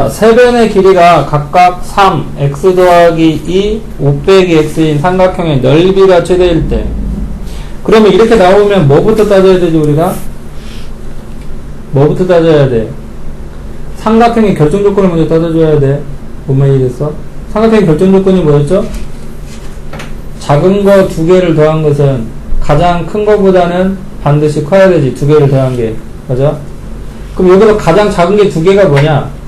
자, 세 변의 길이가 각각 3, x 더하기 2, 5 빼기 x인 삼각형의 넓이가 최대일 때. 그러면 이렇게 나오면 뭐부터 따져야 되지, 우리가? 뭐부터 따져야 돼? 삼각형의 결정 조건을 먼저 따져줘야 돼. 뭔 말이 됐어? 삼각형의 결정 조건이 뭐였죠? 작은 거 두 개를 더한 것은 가장 큰 거보다는 반드시 커야 되지. 두 개를 더한 게. 맞아? 그럼 여기서 가장 작은 게 두 개가 뭐냐?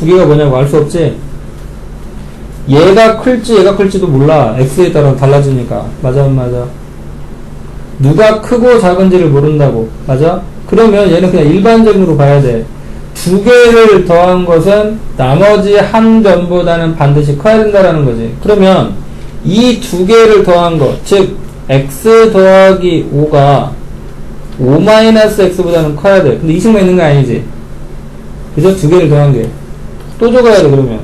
두 개가 뭐냐고 알 수 없지? 얘가 클지 얘가 클지도 몰라. x에 따라 달라지니까. 맞아, 안 맞아? 누가 크고 작은지를 모른다고. 맞아? 그러면 얘는 그냥 일반적으로 봐야 돼. 두 개를 더한 것은 나머지 한 변보다는 반드시 커야 된다라는 거지. 그러면 이 두 개를 더한 것, 즉 x 더하기 5가 5-x보다는 커야 돼. 근데 이승만 있는 거 아니지? 그죠? 두 개를 더한 게. 또 적어야 돼, 그러면.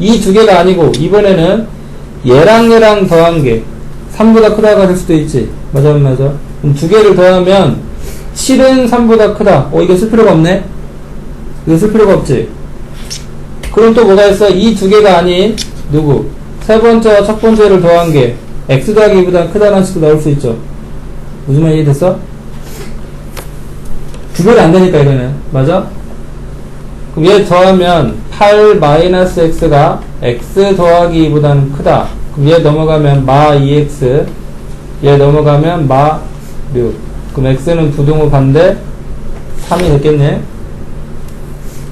이 두 개가 아니고, 이번에는 얘랑 얘랑 더한 게 3보다 크다가 될 수도 있지. 맞아, 맞아. 그럼 두 개를 더하면 7은 3보다 크다. 어, 이거 쓸 필요가 없네? 이거 쓸 필요가 없지. 그럼 또 뭐가 있어? 이 두 개가 아닌, 누구? 세 번째와 첫 번째를 더한 게 x 더하기 2보다 크다는 식도 나올 수 있죠. 무슨 말 이해됐어? 구별이 안 되니까 이거는 맞아? 그럼 얘 더하면 8-x가 x 더하기 2보다는 크다 그럼 얘 넘어가면 마 2x 얘 넘어가면 마 6. 그럼 x는 부등호 반대 3이 됐겠네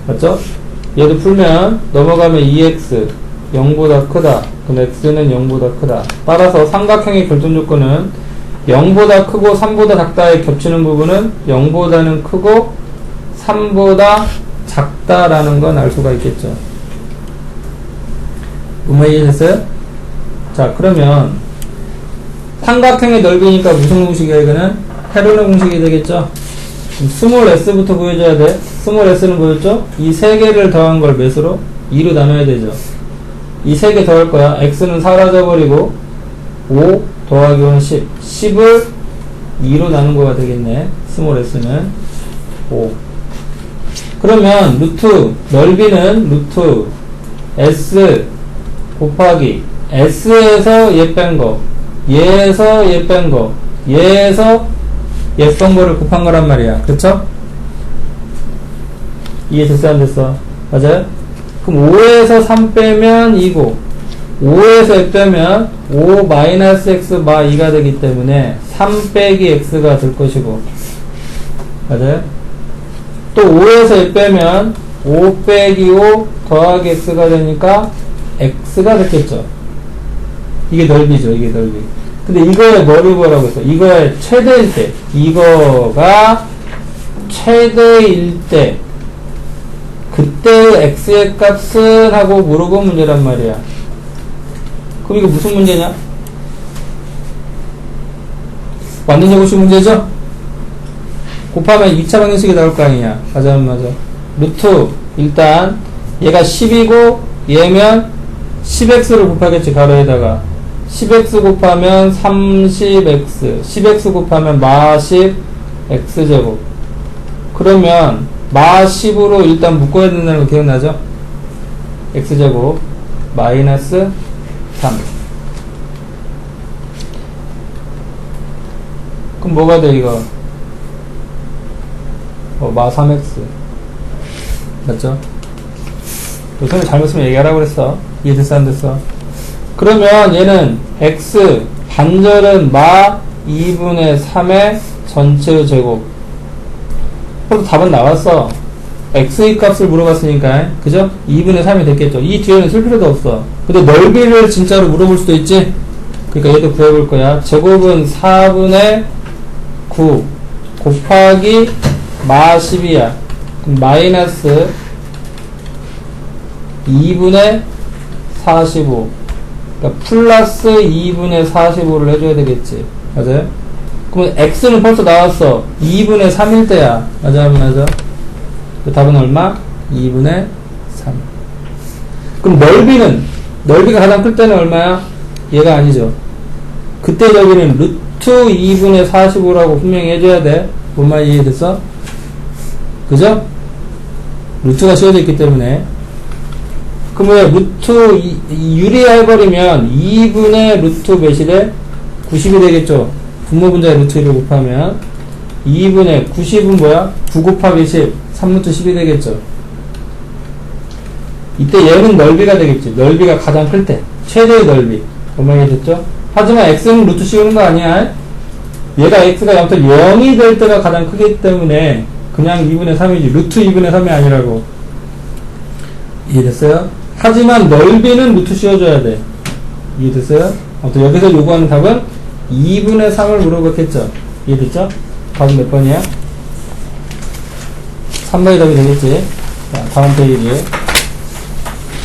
맞죠? 얘도 풀면 넘어가면 2x 0보다 크다 그럼 x는 0보다 크다 따라서 삼각형의 결정 조건은 0보다 크고 3보다 작다에 겹치는 부분은 0보다는 크고 3보다 작다라는 건 알 수가 있겠죠. 음악 이해됐어요? 자, 그러면 삼각형의 넓이니까 무슨 공식이야, 이거는? 헤르네 공식이 되겠죠? 스몰 s부터 구해줘야 돼. 스몰 s는 뭐였죠? 이 세 개를 더한 걸 몇으로? 2로 나눠야 되죠. 이 세 개 더할 거야. x는 사라져버리고 5 더하기 5는 10. 10을 2로 나눈 거가 되겠네. 스몰 s는 5. 그러면 루트 넓이는 루트 s 곱하기 s에서 얘 뺀 거, 얘에서 얘 뺀 거, 얘에서 얘 뺀 거를 곱한 거란 말이야. 그쵸? 이해 됐어 안 됐어? 맞아요? 그럼 5에서 3 빼면 2고 5에서 x 빼면 5 마이너스 x 마 2가 되기 때문에 3 빼기 x가 될 것이고 맞아요? 또 5에서 x 빼면 5 빼기 5 더하기 x가 되니까 x가 됐겠죠. 이게 넓이죠 이게 넓이. 근데 이거의 뭐를 보라고 했어? 이거의 최대일 때. 이거가 최대일 때. 그때 x의 값은 하고 물어본 문제란 말이야. 그럼 이거 무슨 문제냐? 완전 제곱식 문제죠? 곱하면 2차 방정식이 나올 거 아니냐? 맞아, 맞아. 루트, 일단, 얘가 10이고, 얘면 10x를 곱하겠지, 가로에다가. 10x 곱하면 30x, 10x 곱하면 마10 x제곱. 그러면, 마10으로 일단 묶어야 된다는 거 기억나죠? x제곱, 마이너스 3. 그럼 뭐가 돼, 이거? 어, 마 3x. 맞죠? 요선을 잘못 쓰면 얘기하라고 그랬어. 이해됐어, 안 됐어? 그러면 얘는 x 반절은 마 2분의 3의 전체 제곱. 그래서 답은 나왔어. x의 값을 물어봤으니까, 그죠? 2분의 3이 됐겠죠. 이 뒤에는 쓸 필요도 없어. 근데 넓이를 진짜로 물어볼 수도 있지? 그러니까 얘도 구해볼 거야. 제곱은 4분의 9 곱하기 마 10이야. 그럼 마이너스 2분의 45. 그러니까 플러스 2분의 45를 해줘야 되겠지. 맞아요? 그러면 x는 벌써 나왔어. 2분의 3일 때야. 맞아, 맞아. 그 답은 얼마? 2분의 3. 그럼 넓이는, 넓이가 가장 클 때는 얼마야? 얘가 아니죠. 그때 넓이는 루트 2분의 45라고 분명히 해줘야 돼. 뭔 말 이해됐어? 그죠? 루트가 씌워져 있기 때문에. 그러면 루트 유리해버리면 2분의 루트 몇이래? 90이 되겠죠? 분모분자의 루트 1을 곱하면 2분의 90은 뭐야? 9 곱하기 10 3루트 10이 되겠죠? 이때 얘는 넓이가 되겠지. 넓이가 가장 클 때. 최대의 넓이. 얼마나 됐죠? 하지만 x는 루트 씌우는 거 아니야? 얘가 x가 0.0이 될 때가 가장 크기 때문에 그냥 2분의 3이지. 루트 2분의 3이 아니라고. 이해됐어요? 하지만 넓이는 루트 씌워줘야 돼. 이해됐어요? 아무튼 여기서 요구하는 답은 2분의 3을 물어봤겠죠? 이해됐죠? 답은 몇 번이야? 3번이 답이 되겠지? 자, 다음 페이지에.